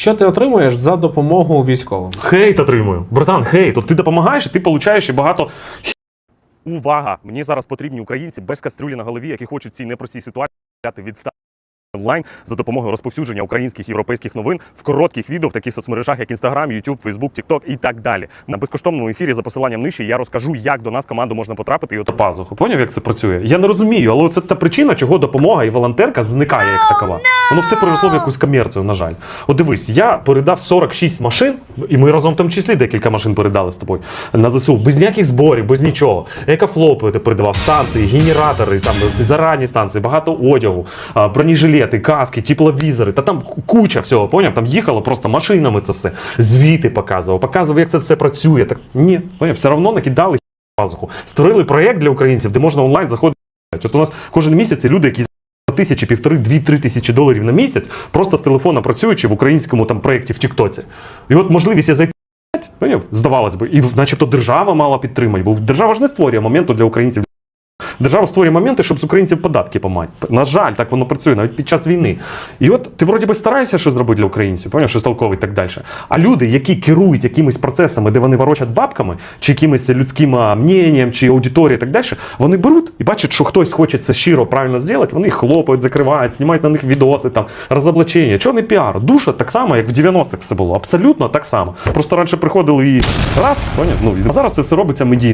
Що ти отримуєш за допомогу військовим? Хейт отримую. Братан, хейт. От ти допомагаєш, і ти получаєш і багато. Увага! Мені зараз потрібні українці без кастрюлі на голові, які хочуть в цій непростій ситуації взяти відстати онлайн за допомогою розповсюдження українських європейських новин в коротких відео в таких соцмережах, як Instagram, YouTube, Facebook, TikTok і так далі. На безкоштовному ефірі за посиланням нижче я розкажу, як до нас команду можна потрапити і от пазуху. Поняв, як це працює? Я не розумію, але це та причина, чого допомога і волонтерка зникає як такова. Воно все переросло в якусь комерцію, на жаль. От дивись, я передав 46 машин, і ми разом в тому числі декілька машин передали з тобою на ЗСУ, без ніяких зборів, без нічого. Екофлопи ти передавав, станції, генератори, там зарані станції, багато одягу, бронежилети, каски, тепловізори, та там куча всього, поняв? Там їхало просто машинами це все. Звіти показував, показував, як це все працює. Так ні, поняв, все одно накидали. Створили проєкт для українців, де можна онлайн заходити. От у нас кожен місяць люди, які тисячі, півтори, дві-три тисячі доларів на місяць, просто з телефона працюючи в українському там проєкті в Тіктоці. І от можливість я зайти, поняв, здавалось би, і начебто держава мала підтримати, бо держава ж не створює моменту для українців. Держава створює моменти, щоб з українців податки помати. На жаль, так воно працює навіть під час війни. І от ти вроді би стараєшся щось зробити для українців, поняв, щось толкове і так далі. А люди, які керують якимись процесами, де вони ворочать бабками, чи якимось людським а, мненням, чи аудиторією і так далі, вони беруть і бачать, що хтось хоче це щиро правильно зробити, вони їх хлопають, закривають, знімають на них відоси, там, розоблачення. Чорний піар. Душа так само, як в 90-х все було. Абсолютно так само. Просто раніше приходили і раз, поняв? Ну, і зараз це все робиться медійно.